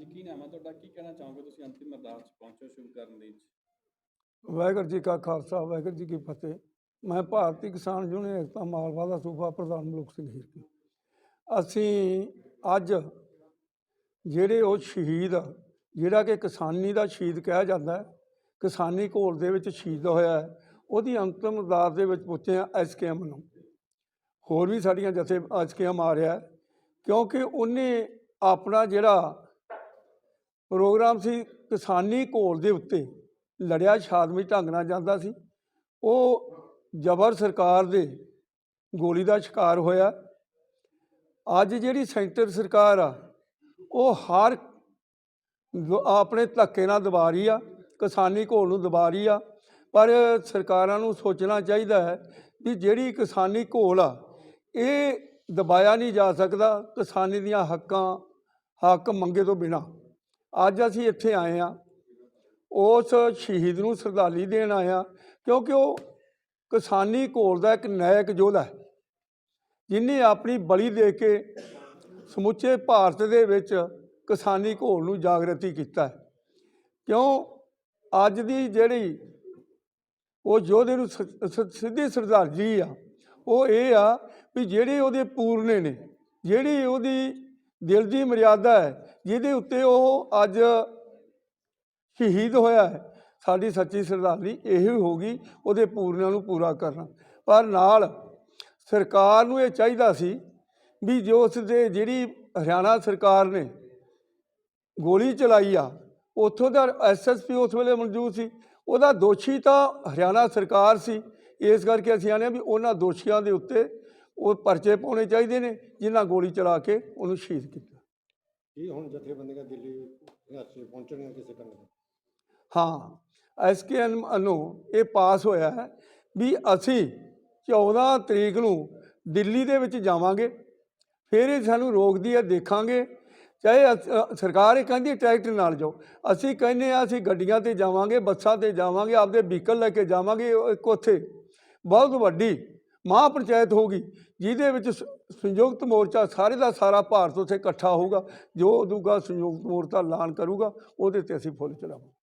ਹਾਂਜੀ, ਕੀ ਨਾਮ ਹੈ ਤੁਹਾਡਾ? ਕੀ ਕਹਿਣਾ ਚਾਹੋਗੇ ਤੁਸੀਂ ਅੰਤਿਮ ਅਰਦਾਸ 'ਚ ਪਹੁੰਚੋ ਸ਼ੁਭ ਕਰਨ ਦੇ ਵਾਹਿਗੁਰੂ ਜੀ ਕਾ ਖਾਲਸਾ, ਵਾਹਿਗੁਰੂ ਜੀ ਕੀ ਫਤਿਹ। ਮੈਂ ਭਾਰਤੀ ਕਿਸਾਨ ਯੂਨੀਅਨ ਏਕਤਾ ਮਾਲਵਾ ਦਾ ਸੂਬਾ ਪ੍ਰਧਾਨ ਮਲੂਕ ਸਿੰਘ ਹੀਰਕੀ। ਅਸੀਂ ਅੱਜ ਜਿਹੜੇ ਉਹ ਸ਼ਹੀਦ ਜਿਹੜਾ ਕਿ ਕਿਸਾਨੀ ਦਾ ਸ਼ਹੀਦ ਕਿਹਾ ਜਾਂਦਾ ਹੈ, ਕਿਸਾਨੀ ਘੋਲ ਦੇ ਵਿੱਚ ਸ਼ਹੀਦ ਹੋਇਆ ਹੈ, ਉਹਦੀ ਅੰਤਮ ਅਰਦਾਸ ਦੇ ਵਿੱਚ ਪੁੱਛੇ ਆ ਐਸਕੇਐਮ ਨੂੰ। ਹੋਰ ਵੀ ਸਾਡੀਆਂ ਜਥੇ ਐਸਕੇਐਮ ਆ ਰਿਹਾ ਕਿਉਂਕਿ ਉਹਨੇ ਆਪਣਾ ਜਿਹੜਾ ਪ੍ਰੋਗਰਾਮ ਸੀ ਕਿਸਾਨੀ ਘੋਲ ਦੇ ਉੱਤੇ। ਲੜਿਆ ਸ਼ਾਦਮੀ ਢੰਗ ਨਾਲ ਜਾਂਦਾ ਸੀ। ਉਹ ਜਬਰ ਸਰਕਾਰ ਦੇ ਗੋਲੀ ਦਾ ਸ਼ਿਕਾਰ ਹੋਇਆ। ਅੱਜ ਜਿਹੜੀ ਸੈਂਟਰ ਸਰਕਾਰ ਆ, ਉਹ ਹਰ ਆਪਣੇ ਧੱਕੇ ਨਾਲ ਦਬਾ ਰਹੀ ਆ, ਕਿਸਾਨੀ ਘੋਲ ਨੂੰ ਦਬਾ ਰਹੀ ਆ। ਪਰ ਸਰਕਾਰਾਂ ਨੂੰ ਸੋਚਣਾ ਚਾਹੀਦਾ ਹੈ ਵੀ ਜਿਹੜੀ ਕਿਸਾਨੀ ਘੋਲ ਆ, ਇਹ ਦਬਾਇਆ ਨਹੀਂ ਜਾ ਸਕਦਾ ਕਿਸਾਨੀ ਦੀਆਂ ਹੱਕਾਂ, ਹੱਕ ਮੰਗੇ ਤੋਂ ਬਿਨਾ। ਅੱਜ ਅਸੀਂ ਇੱਥੇ ਆਏ ਆ ਉਸ ਸ਼ਹੀਦ ਨੂੰ ਸ਼ਰਧਾਂਜਲੀ ਦੇਣ ਆਇਆ ਕਿਉਂਕਿ ਉਹ ਕਿਸਾਨੀ ਘੋਲ ਦਾ ਇੱਕ ਨਾਇਕ ਯੋਧਾ ਹੈ। ਜਿਨੇ ਆਪਣੀ ਬਲੀ ਦੇ ਕੇ ਸਮੁੱਚੇ ਭਾਰਤ ਦੇ ਵਿੱਚ ਕਿਸਾਨੀ ਘੋਲ ਨੂੰ ਜਾਗਰਤੀ ਕੀਤਾ ਹੈ। ਕਿਉਂ? ਅੱਜ ਦੀ ਜਿਹੜੀ ਉਹ ਯੋਧੇ ਨੂੰ ਸ- ਸਿੱਧੀ ਸ਼ਰਧਾਂਜਲੀ ਆ, ਉਹ ਇਹ ਆ ਵੀ ਜਿਹੜੇ ਉਹਦੇ ਪੂਰਨੇ ਨੇ, ਜਿਹੜੀ ਉਹਦੀ ਦਿਲ ਦੀ ਮਰਿਆਦਾ ਹੈ ਜਿਹਦੇ ਉੱਤੇ ਉਹ ਅੱਜ ਸ਼ਹੀਦ ਹੋਇਆ ਹੈ। ਸਾਡੀ ਸੱਚੀ ਸ਼ਰਧਾਂਜਲੀ ਇਹੀ ਹੋਗੀ ਉਹਦੇ ਪੂਰਨਿਆਂ ਨੂੰ ਪੂਰਾ ਕਰਨਾ। ਪਰ ਨਾਲ ਸਰਕਾਰ ਨੂੰ ਇਹ ਚਾਹੀਦਾ ਸੀ ਵੀ ਜੋ ਉਸ ਦੇ ਜਿਹੜੀ ਹਰਿਆਣਾ ਸਰਕਾਰ ਨੇ ਗੋਲੀ ਚਲਾਈ ਆ, ਉੱਥੋਂ ਦਾ ਐਸਐਸਪੀ ਉਸ ਵੇਲੇ ਮੌਜੂਦ ਸੀ, ਉਹਦਾ ਦੋਸ਼ੀ ਤਾਂ ਹਰਿਆਣਾ ਸਰਕਾਰ ਸੀ। ਇਸ ਕਰਕੇ ਅਸੀਂ ਆਨੇ ਵੀ ਉਹਨਾਂ ਦੋਸ਼ੀਆਂ ਦੇ ਉੱਤੇ ਉਹ ਪਰਚੇ ਪਾਉਣੇ ਚਾਹੀਦੇ ਨੇ, ਜਿਨ੍ਹਾਂ ਗੋਲੀ ਚਲਾ ਕੇ ਉਹਨੂੰ ਸ਼ਹੀਦ ਕੀਤਾ। ਕੀ ਹੁਣ ਜਥੇਬੰਦੀਆਂ ਦਿੱਲੀ ਸੰਘਰਸ਼ 'ਚ ਕਿਸੇ ਢੰਗ ਹਾਂ ਐਸਕੇਐਨ ਨੂੰ ਇਹ ਪਾਸ ਹੋਇਆ ਹੈ ਵੀ ਅਸੀਂ 14 ਤਰੀਕ ਨੂੰ ਦਿੱਲੀ ਦੇ ਵਿੱਚ ਜਾਵਾਂਗੇ, ਫਿਰ ਇਹ ਸਾਨੂੰ ਰੋਕਦੀ ਹੈ, ਦੇਖਾਂਗੇ। ਚਾਹੇ ਅਸ- ਸਰਕਾਰ ਇਹ ਕਹਿੰਦੀ ਹੈ, ਟਰੈਕਟਰ ਨਾਲ ਜਾਓ। ਅਸੀਂ ਕਹਿੰਦੇ ਆ ਅਸੀਂ ਗੱਡੀਆਂ ਤੇ ਜਾਵਾਂਗੇ, ਬੱਸਾਂ ਤੇ ਜਾਵਾਂਗੇ, ਆਪਦੇ ਵਹੀਕਲ ਲੈ ਕੇ ਜਾਵਾਂਗੇ ਇੱਕ ਉੱਥੇ। ਬਹੁਤ ਵੱਡੀ ਮਹਾਂ ਪੰਚਾਇਤ ਹੋਗੀ ਜਿਹਦੇ ਵਿੱਚ ਸ- ਸੰਯੁਕਤ ਮੋਰਚਾ ਸਾਰੇ ਦਾ ਸਾਰਾ ਭਾਰਤ ਉੱਥੇ ਇਕੱਠਾ ਹੋਊਗਾ, ਜੋ ਦੂਗਾ ਸੰਯੁਕਤ ਮੋਰਚਾ ਐਲਾਨ ਕਰੂਗਾ, ਉਹਦੇ ਤੇ ਅਸੀਂ ਫੁੱਲ ਚਲਾਵਾਂਗੇ